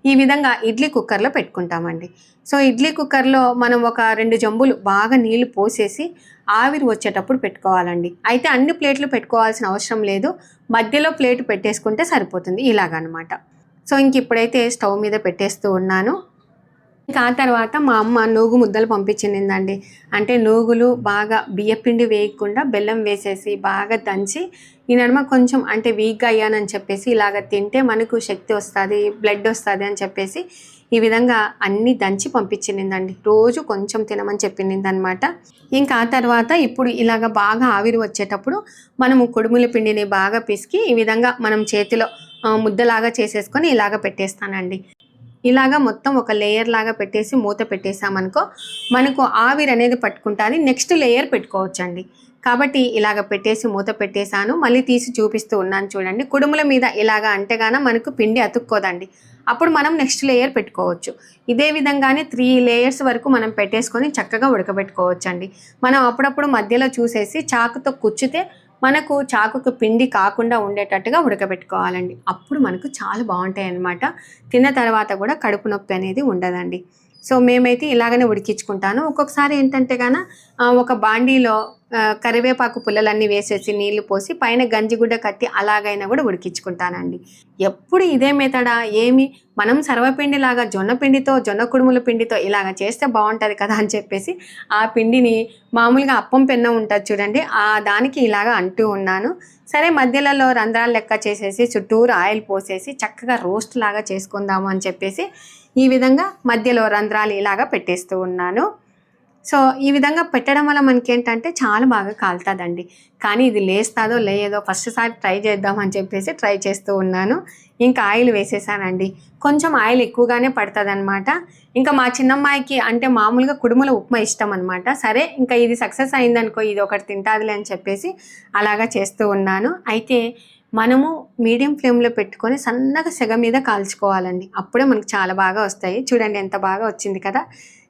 ఈ విధంగా ఇడ్లీ కుక్కర్లో పెట్టుకుంటామండి. సో ఇడ్లీ కుక్కర్లో మనం ఒక రెండు జంబులు బాగా నీళ్ళు పోసేసి ఆవిరి వచ్చేటప్పుడు పెట్టుకోవాలండి. అయితే అన్ని ప్లేట్లు పెట్టుకోవాల్సిన అవసరం లేదు. మధ్యలో ప్లేట్ పెట్టేసుకుంటే సరిపోతుంది. ఇలాగనమాట. సో ఇంక ఇప్పుడైతే స్టవ్ మీద పెట్టేస్తూ ఉన్నాను. ఇంకా ఆ తర్వాత మా అమ్మ నూగు ముద్దలు పంపించిందండి. అంటే నూగులు బాగా బియ్యపిండి వేయకుండా బెల్లం వేసేసి బాగా దంచి ఈ నడుమ కొంచెం అంటే వీక్గా అయ్యానని చెప్పేసి ఇలాగ తింటే మనకు శక్తి వస్తుంది బ్లడ్ వస్తుంది అని చెప్పేసి ఈ విధంగా అన్ని దంచి పంపించిందండి. రోజు కొంచెం తినమని చెప్పింది అనమాట ఇంకా ఆ తర్వాత ఇప్పుడు ఇలాగ బాగా ఆవిరి వచ్చేటప్పుడు మనము కొడుముల పిండిని బాగా పిసికి ఈ విధంగా మనం చేతిలో ముద్దలాగా చేసేసుకొని ఇలాగ పెట్టేస్తానండి. ఇలాగా మొత్తం ఒక లేయర్ లాగా పెట్టేసి మూత పెట్టేసామనుకో మనకు ఆవిరి అనేది పట్టుకుంటుంది. నెక్స్ట్ లేయర్ పెట్టుకోవచ్చండి. కాబట్టి ఇలాగ పెట్టేసి మూత పెట్టేశాను. మళ్ళీ తీసి చూపిస్తూ ఉన్నాను చూడండి. కుడుముల మీద ఇలాగ అంటేగాన మనకు పిండి అతుక్కోదండి. అప్పుడు మనం నెక్స్ట్ లేయర్ పెట్టుకోవచ్చు. ఇదే విధంగానే త్రీ లేయర్స్ వరకు మనం పెట్టేసుకొని చక్కగా ఉడకబెట్టుకోవచ్చు అండి మనం అప్పుడప్పుడు మధ్యలో చూసేసి చాకుతో కుచ్చితే మనకు చాకుకు పిండి కాకుండా ఉండేటట్టుగా ఉడకబెట్టుకోవాలండి. అప్పుడు మనకు చాలా బాగుంటాయి అన్నమాట తిన్న తర్వాత కూడా కడుపు నొప్పి అనేది ఉండదండి. సో మేమైతే ఇలాగనే ఉడికించుకుంటాను. ఒక్కొక్కసారి ఏంటంటే గాన ఒక బాండీలో కరివేపాకు పుల్లలన్నీ వేసేసి నీళ్ళు పోసి పైన గంజిగుడ్డ కట్టి అలాగైనా కూడా ఉడికించుకుంటానండి. ఎప్పుడు ఇదే మెతడా ఏమి? మనం సర్వపిండిలాగా జొన్న పిండితో జొన్న కుడుముల పిండితో ఇలాగ చేస్తే బాగుంటుంది కదా అని చెప్పేసి ఆ పిండిని మామూలుగా అప్పం పెన్న ఉంటుంది చూడండి ఆ దానికి ఇలాగ అంటూ ఉన్నాను. సరే మధ్యలలో రంధ్రాలు లెక్క చేసేసి చుట్టూరు ఆయిల్ పోసేసి చక్కగా రోస్ట్ లాగా చేసుకుందాము అని చెప్పేసి ఈ విధంగా మధ్యలో రంధ్రాలు ఇలాగా పెట్టేస్తూ ఉన్నాను. సో ఈ విధంగా పెట్టడం వల్ల మనకి ఏంటంటే చాలా బాగా కాలుతుందండి. కానీ ఇది లేస్తుందో లేదో ఫస్ట్ సారి ట్రై చేద్దాం అని చెప్పేసి ట్రై చేస్తూ ఉన్నాను. ఇంకా ఆయిల్ వేసేసానండి. కొంచెం ఆయిల్ ఎక్కువగానే పడుతుంది అనమాట ఇంకా మా చిన్నమ్మాయికి అంటే మామూలుగా కుడుముల ఉప్మా ఇష్టం అనమాట సరే ఇంకా ఇది సక్సెస్ అయిందనుకో ఇది ఒకటి తింటాదిలే అని చెప్పేసి అలాగా చేస్తూ ఉన్నాను. అయితే మనము మీడియం ఫ్లేమ్లో పెట్టుకొని సన్నగా సెగ మీద కాల్చుకోవాలండి. అప్పుడే మనకు చాలా బాగా వస్తాయి. చూడండి ఎంత బాగా వచ్చింది కదా.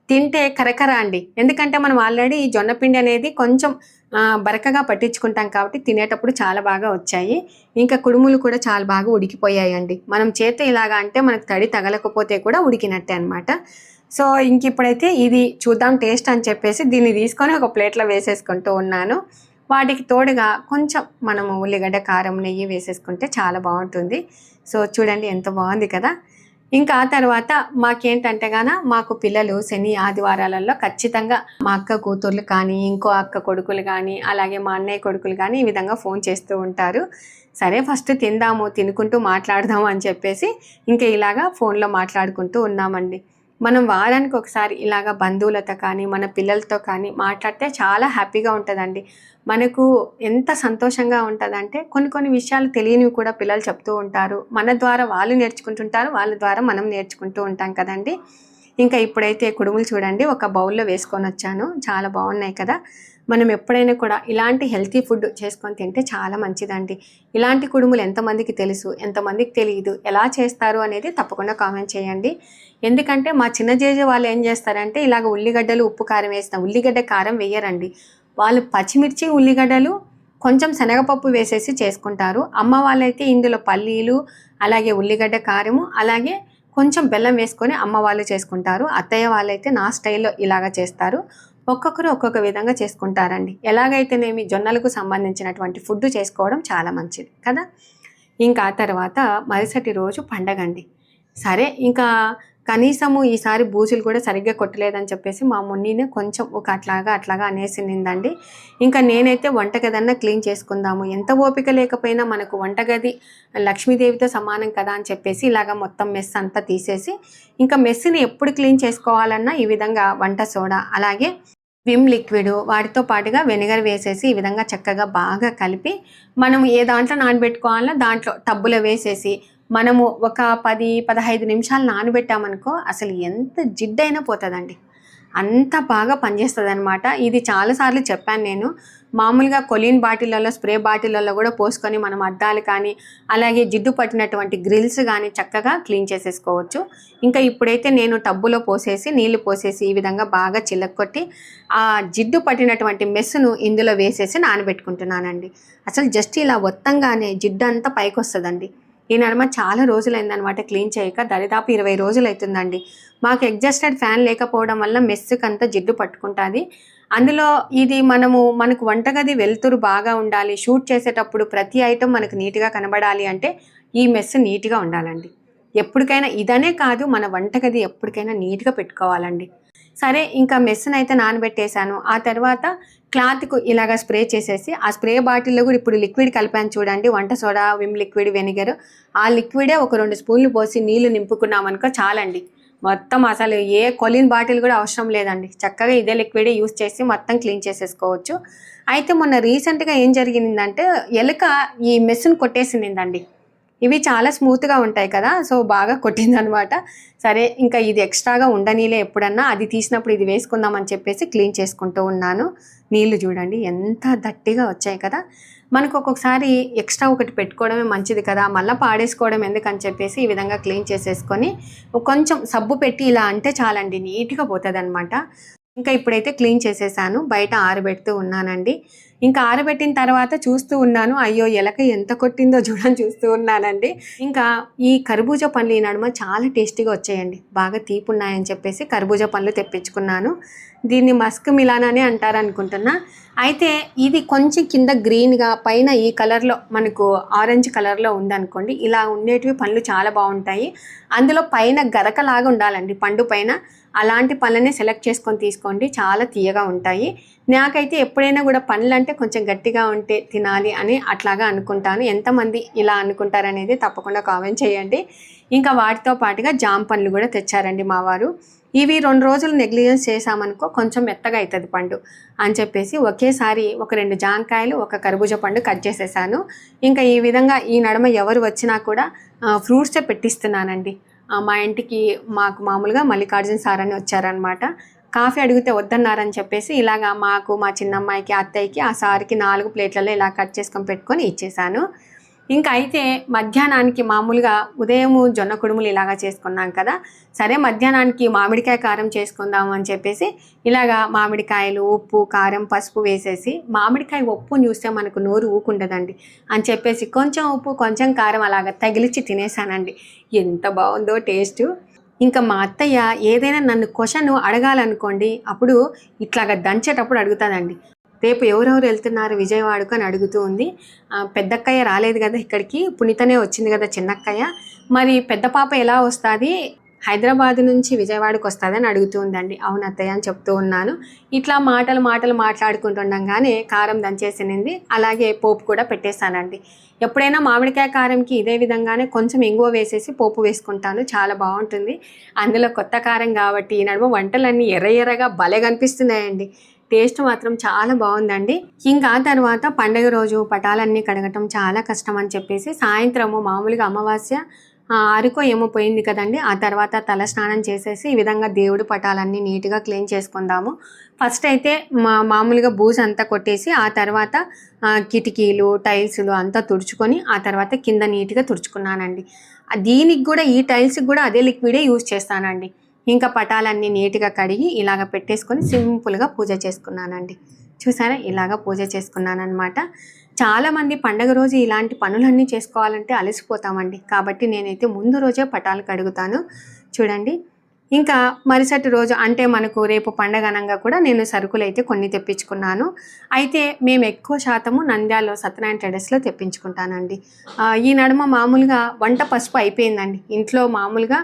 తింటే కరకర అండి. ఎందుకంటే మనం ఆల్రెడీ ఈ జొన్నపిండి అనేది కొంచెం బరకగా పట్టించుకుంటాం కాబట్టి తినేటప్పుడు చాలా బాగా వచ్చాయి. ఇంకా కుడుములు కూడా చాలా బాగా ఉడికిపోయాయి అండి మనం చేత ఇలాగా అంటే మనకు తడి తగలకపోతే కూడా ఉడికినట్టే అనమాట సో ఇంక ఇప్పుడైతే ఇది చూద్దాం టేస్ట్ అని చెప్పేసి దీన్ని తీసుకొని ఒక ప్లేట్లో వేసేసుకుంటూ ఉన్నాను. వాటికి తోడుగా కొంచెం మనము ఉల్లిగడ్డ కారం నెయ్యి వేసేసుకుంటే చాలా బాగుంటుంది. సో చూడండి ఎంత బాగుంది కదా. ఇంకా ఆ తర్వాత మాకేంటంటే గాన మాకు పిల్లలు శని ఆదివారాలలో ఖచ్చితంగా మా అక్క కూతుర్లు కానీ ఇంకో అక్క కొడుకులు కానీ అలాగే మా అన్నయ్య కొడుకులు కానీ ఈ విధంగా ఫోన్ చేస్తూ ఉంటారు. సరే ఫస్ట్ తిందాము తినుకుంటూ మాట్లాడదాము అని చెప్పేసి ఇంకా ఇలాగా ఫోన్లో మాట్లాడుకుంటూ ఉన్నామండి. మనం వారానికి ఒకసారి ఇలాగ బంధువులతో కానీ మన పిల్లలతో కానీ మాట్లాడితే చాలా హ్యాపీగా ఉంటుందండి. మనకు ఎంత సంతోషంగా ఉంటుందంటే కొన్ని కొన్ని విషయాలు తెలియనివి కూడా పిల్లలు చెప్తూ ఉంటారు. మన ద్వారా వాళ్ళు నేర్చుకుంటుంటారు వాళ్ళ ద్వారా మనం నేర్చుకుంటూ ఉంటాం కదండి. ఇంకా ఇప్పుడైతే కుడుములు చూడండి ఒక బౌల్లో వేసుకొని వచ్చాను. చాలా బాగున్నాయి కదా. మనం ఎప్పుడైనా కూడా ఇలాంటి హెల్తీ ఫుడ్ చేసుకొని తింటే చాలా మంచిదండి. ఇలాంటి కుడుములు ఎంతమందికి తెలుసు ఎంతమందికి తెలియదు ఎలా చేస్తారు అనేది తప్పకుండా కామెంట్ చేయండి. ఎందుకంటే మా చిన్న జేజ వాళ్ళు ఏం చేస్తారంటే ఇలాగ ఉల్లిగడ్డలు ఉప్పు కారం వేసిన ఉల్లిగడ్డ కారం వేయరండి. వాళ్ళు పచ్చిమిర్చి ఉల్లిగడ్డలు కొంచెం శనగపప్పు వేసేసి చేసుకుంటారు. అమ్మ వాళ్ళైతే ఇందులో పల్లీలు అలాగే ఉల్లిగడ్డ కారము అలాగే కొంచెం బెల్లం వేసుకొని అమ్మ వాళ్ళు చేసుకుంటారు అత్తయ్య వాళ్ళైతే నా స్టైల్లో ఇలాగ చేస్తారు. ఒక్కొక్కరు ఒక్కొక్క విధంగా చేసుకుంటారండి. ఎలాగైతేనేమి జొన్నలకు సంబంధించినటువంటి ఫుడ్ చేసుకోవడం చాలా మంచిది కదా? ఇంకా తర్వాత మరుసటి రోజు పండగండి. సరే ఇంకా కనీసము ఈసారి బూజులు కూడా సరిగ్గా కొట్టలేదని చెప్పేసి మా మొన్నీనే కొంచెం ఒక అట్లాగా అట్లాగా అనేసిందండి ఇంకా నేనైతే వంటగదన్నా క్లీన్ చేసుకుందాము. ఎంత ఓపిక లేకపోయినా మనకు వంటగది లక్ష్మీదేవితో సమానం కదా అని చెప్పేసి ఇలాగ మొత్తం మెస్ అంతా తీసేసి ఇంకా మెస్ని ఎప్పుడు క్లీన్ చేసుకోవాలన్నా ఈ విధంగా వంట సోడా అలాగే విమ్ లిక్విడ్ వాటితో పాటుగా వెనిగర్ వేసేసి ఈ విధంగా చక్కగా బాగా కలిపి మనం ఏ దాంట్లో నానబెట్టుకోవాలో దాంట్లో టబ్బులో వేసేసి మనము ఒక పది పదహైదు నిమిషాలు నానబెట్టామనుకో అసలు ఎంత జిడ్డైనా పోతుందండి. అంత బాగా పనిచేస్తుంది అనమాట ఇది చాలాసార్లు చెప్పాను నేను. మామూలుగా కొలిన్ బాటిళ్ళలో స్ప్రే బాటిళ్ళలో కూడా పోసుకొని మనం అద్దాలు కానీ అలాగే జిడ్డు పట్టినటువంటి గ్రిల్స్ కానీ చక్కగా క్లీన్ చేసేసుకోవచ్చు. ఇంకా ఇప్పుడైతే నేను టబ్బులో పోసేసి నీళ్ళు పోసేసి ఈ విధంగా బాగా చిలక్కొట్టి ఆ జిడ్డు పట్టినటువంటి మెస్సును ఇందులో వేసేసి నానబెట్టుకుంటున్నానండి. అసలు జస్ట్ ఇలా మొత్తంగానే జిడ్డు అంతా పైకి వస్తుందండి ఈ నడమ చాలా రోజులైందనమాట క్లీన్ చేయక దరిదాపు ఇరవై రోజులు అవుతుందండి మాకు ఎగ్జాస్టెడ్ ఫ్యాన్ లేకపోవడం వల్ల మెస్సుకంతా జిడ్డు పట్టుకుంటుంది. అందులో ఇది మనము మనకు వంటగది వెలుతురు బాగా ఉండాలి షూట్ చేసేటప్పుడు ప్రతి ఐటెం మనకు నీట్గా కనబడాలి అంటే ఈ మెస్ నీట్గా ఉండాలండి. ఎప్పటికైనా ఇదనే కాదు మన వంటగది ఎప్పటికైనా నీట్గా పెట్టుకోవాలండి. సరే ఇంకా మెస్సును అయితే నానబెట్టేశాను. ఆ తర్వాత క్లాత్కు ఇలాగ స్ప్రే చేసేసి ఆ స్ప్రే బాటిల్లో కూడా ఇప్పుడు లిక్విడ్ కలిపాను చూడండి. వంట సోడా విమ్ లిక్విడ్ వెనిగర్. ఆ లిక్విడే ఒక రెండు స్పూన్లు పోసి నీళ్ళు నింపుకున్నామనుకో చాలండి. మొత్తం అసలు ఏ కొలిన్ బాటిల్ కూడా అవసరం లేదండి. చక్కగా ఇదే లిక్విడే యూస్ చేసి మొత్తం క్లీన్ చేసేసుకోవచ్చు. అయితే మొన్న రీసెంట్గా ఏం జరిగిందంటే ఎలుక ఈ మెస్సును కొట్టేసిందండి. ఇవి చాలా స్మూత్గా ఉంటాయి కదా సో బాగా కొట్టిందనమాట. సరే ఇంకా ఇది ఎక్స్ట్రాగా ఉండనీలే ఎప్పుడన్నా అది తీసినప్పుడు ఇది వేసుకుందాం అని చెప్పేసి క్లీన్ చేసుకుంటూ ఉన్నాను. నీళ్ళు చూడండి ఎంత దట్టిగా వచ్చాయి కదా. మనకు ఒక్కొక్కసారి ఎక్స్ట్రా ఒకటి పెట్టుకోవడమే మంచిది కదా మళ్ళీ పాడేసుకోవడం ఎందుకని చెప్పేసి ఈ విధంగా క్లీన్ చేసేసుకొని కొంచెం సబ్బు పెట్టి ఇలా అంటే చాలండి నీట్గా పోతుంది అనమాట ఇంకా ఇప్పుడైతే క్లీన్ చేసేసాను బయట ఆరబెడుతూ ఉన్నానండి. ఇంకా ఆరబెట్టిన తర్వాత చూస్తూ ఉన్నాను అయ్యో ఎలక ఎంత కొట్టిందో చూడని చూస్తూ ఉన్నానండి. ఇంకా ఈ కర్బూజా పండ్లు ఈ నడుమ చాలా టేస్టీగా వచ్చాయండి. బాగా తీపు ఉన్నాయని చెప్పేసి కర్బూజా పండ్లు తెప్పించుకున్నాను. దీన్ని మస్క్ మిలాన్ అని అంటారు అనుకుంటున్నా అయితే ఇది కొంచెం కింద గ్రీన్గా పైన ఈ కలర్లో మనకు ఆరెంజ్ కలర్లో ఉందనుకోండి ఇలా ఉండేటివి పండ్లు చాలా బాగుంటాయి. అందులో పైన గరకలాగా ఉండాలండి పండు పైన. అలాంటి పళ్ళనే సెలెక్ట్ చేసుకొని తీసుకోండి. చాలా తీయగా ఉంటాయి. నాకైతే ఎప్పుడైనా కూడా పండ్లు అంటే కొంచెం గట్టిగా ఉంటే తినాలి అని అట్లాగా అనుకుంటాను. ఎంతమంది ఇలా అనుకుంటారనేది తప్పకుండా కామెంట్ చేయండి. ఇంకా వాటితో పాటుగా జామ పండ్లు కూడా తెచ్చారండి మా వారు. ఇవి రెండు రోజులు నెగ్లిజెన్స్ చేసామనుకో కొంచెం మెత్తగా అవుతుంది పండు అని చెప్పేసి ఒకేసారి ఒక రెండు జాంకాయలు ఒక కర్బూజ పండు కట్ చేసేసాను. ఇంకా ఈ విధంగా ఈ నడమ ఎవరు వచ్చినా కూడా ఫ్రూట్సే పెట్టిస్తున్నానండి. మా ఇంటికి మాకు మామూలుగా మల్లికార్జున సార్ అని వచ్చారనమాట కాఫీ అడిగితే వద్దన్నారని చెప్పేసి ఇలాగా మాకు మా చిన్నమ్మాయికి అత్తయ్యకి ఆ సార్కి నాలుగు ప్లేట్లలో ఇలా కట్ చేసుకొని పెట్టుకొని ఇచ్చేసాను. ఇంకా అయితే మధ్యాహ్నానికి మామూలుగా ఉదయము జొన్న కుడుములు ఇలాగా చేసుకున్నాం కదా సరే మధ్యాహ్నానికి మామిడికాయ కారం చేసుకుందాము అని చెప్పేసి ఇలాగా మామిడికాయలు ఉప్పు కారం పసుపు వేసేసి మామిడికాయ ఉప్పు చూస్తే మనకు నోరు ఊకుండదండి అని చెప్పేసి కొంచెం ఉప్పు కొంచెం కారం అలాగా తగిలిచ్చి తినేసానండి. ఎంత బాగుందో టేస్ట్. ఇంకా మా అత్తయ్య ఏదైనా నన్ను క్వశ్చన్ అడగాలనుకోండి అప్పుడు ఇట్లాగా దంచేటప్పుడు అడుగుతుందండి రేపు ఎవరెవరు వెళ్తున్నారు విజయవాడకు అని అడుగుతూ ఉంది. పెద్దక్కయ్య రాలేదు కదా ఇక్కడికి. పునీతనే వచ్చింది కదా చిన్నక్కయ్య. మరి పెద్ద పాప ఎలా వస్తుంది? హైదరాబాద్ నుంచి విజయవాడకు వస్తుందని అడుగుతుందండి అవును అత్తయ్య అని చెప్తూ ఉన్నాను. ఇట్లా మాటలు మాటలు మాట్లాడుకుంటుండగానే కారం దంచేసినింది. అలాగే పోపు కూడా పెట్టేశానండి. ఎప్పుడైనా మామిడికాయ కారంకి ఇదే విధంగానే కొంచెం ఇంగువ వేసేసి పోపు వేసుకుంటాను. చాలా బాగుంటుంది. అందులో కొత్త కారం కాబట్టి ఈ నడుమ వంటలన్నీ ఎర్ర ఎర్రగా భలే కనిపిస్తున్నాయండి టేస్ట్ మాత్రం చాలా బాగుందండి. ఇంకా తర్వాత పండగ రోజు పటాలన్నీ కడగటం చాలా కష్టం అని చెప్పేసి సాయంత్రము మామూలుగా అమావాస్య అరుకో ఏమో పోయింది కదండి. ఆ తర్వాత తల స్నానం చేసేసి ఈ విధంగా దేవుడి పటాలన్నీ నీట్గా క్లీన్ చేసుకుందాము. ఫస్ట్ అయితే మా మామూలుగా బూజు అంతా కొట్టేసి ఆ తర్వాత కిటికీలు టైల్స్లు అంతా తుడుచుకొని ఆ తర్వాత కింద నీట్గా తుడుచుకున్నానండి. దీనికి కూడా ఈ టైల్స్కి కూడా అదే లిక్విడే యూజ్ చేస్తానండి. ఇంకా పటాలన్నీ నీట్గా కడిగి ఇలాగ పెట్టేసుకొని సింపుల్గా పూజ చేసుకున్నానండి. చూసారా? ఇలాగ పూజ చేసుకున్నానమాట చాలామంది పండగ రోజు ఇలాంటి పనులన్నీ చేసుకోవాలంటే అలసిపోతామండి. కాబట్టి నేనైతే ముందు రోజే పటాలు కడుగుతాను. చూడండి. ఇంకా మరుసటి రోజు అంటే మనకు రేపు పండగ అనగా కూడా నేను సరుకులు అయితే కొన్ని తెప్పించుకున్నాను. అయితే మేము ఎక్కువ శాతము నంద్యాలలో సత్యనారాయణ ట్రేడర్స్లో తెప్పించుకుంటానండి. ఈ నడుమ మామూలుగా వంట పసుపు అయిపోయిందండి. ఇంట్లో మామూలుగా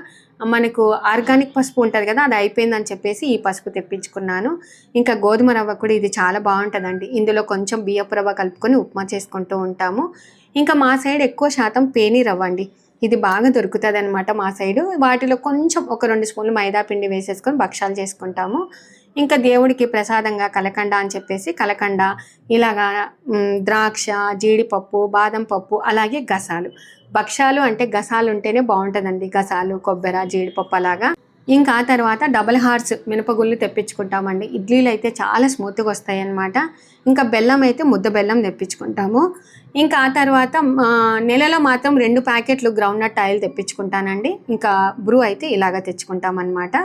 మనకు ఆర్గానిక్ పసుపు ఉంటుంది కదా అది అయిపోయిందని చెప్పేసి ఈ పసుపు తెప్పించుకున్నాను. ఇంకా గోధుమ రవ్వ కూడా ఇది చాలా బాగుంటుందండి. ఇందులో కొంచెం బియ్యపు రవ్వ కలుపుకొని ఉప్మా చేసుకుంటూ ఉంటాము. ఇంకా మా సైడ్ ఎక్కువ శాతం పేని రవ్వ అండి. ఇది బాగా దొరుకుతుంది అనమాట మా సైడు. వాటిలో కొంచెం ఒక రెండు స్పూన్లు మైదా పిండి వేసేసుకొని భక్షాలు చేసుకుంటాము. ఇంకా దేవుడికి ప్రసాదంగా కలకండ అని చెప్పేసి కలకండ ఇలాగా ద్రాక్ష జీడిపప్పు బాదం పప్పు అలాగే గసాలు. భక్షాలు అంటే గసాలు ఉంటేనే బాగుంటుందండి. గసాలు కొబ్బరి జీడిపప్పు అలాగా. ఇంకా ఆ తర్వాత డబల్ హార్స్ మినపగుళ్ళు తెప్పించుకుంటామండి. ఇడ్లీలు అయితే చాలా స్మూత్గా వస్తాయి అన్నమాట ఇంకా బెల్లం అయితే ముద్ద బెల్లం తెప్పించుకుంటాము. ఇంకా ఆ తర్వాత నెలలో మాత్రం రెండు ప్యాకెట్లు గ్రౌండ్ నట్ ఆయిల్ తెప్పించుకుంటానండి. ఇంకా బ్రూ అయితే ఇలాగ తెచ్చుకుంటామన్నమాట.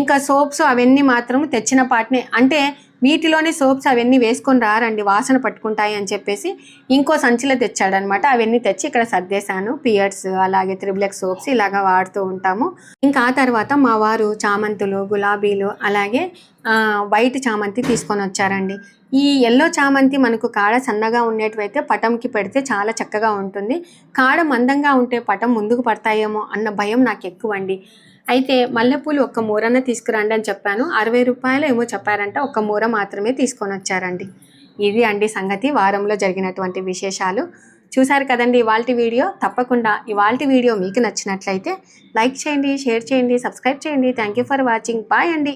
ఇంకా సోప్స్ అవన్నీ మాత్రం తెచ్చిన పాటనే అంటే వీటిలోనే సోప్స్ అవన్నీ వేసుకొని రారండి వాసన పట్టుకుంటాయి అని చెప్పేసి ఇంకో సంచిలో తెచ్చాడనమాట. అవన్నీ తెచ్చి ఇక్కడ సర్దేశాను. పియర్స్ అలాగే త్రిబ్లెక్ సోప్స్ ఇలాగా వాడుతూ ఉంటాము. ఇంకా ఆ తర్వాత మా వారు చామంతులు గులాబీలు అలాగే వైట్ చామంతి తీసుకొని వచ్చారండి. ఈ ఎల్లో చామంతి మనకు కాడ సన్నగా ఉండేటివైతే పటంకి పెడితే చాలా చక్కగా ఉంటుంది. కాడ మందంగా ఉంటే పటం ముందుకు పడతాయేమో అన్న భయం నాకు ఎక్కువ అండి అయితే మల్లెపూలు ఒక్క మూరన్న తీసుకురండి అని చెప్పాను. అరవై రూపాయలు ఏమో చెప్పారంట. ఒక మూర మాత్రమే తీసుకొని వచ్చారండి. ఇది అండి సంగతి. వారంలో జరిగినటువంటి విశేషాలు. చూసారు కదండి ఇవాళ వీడియో? తప్పకుండా ఇవాళ వీడియో మీకు నచ్చినట్లయితే లైక్ చేయండి షేర్ చేయండి సబ్స్క్రైబ్ చేయండి. Thank you for watching. Bye అండి.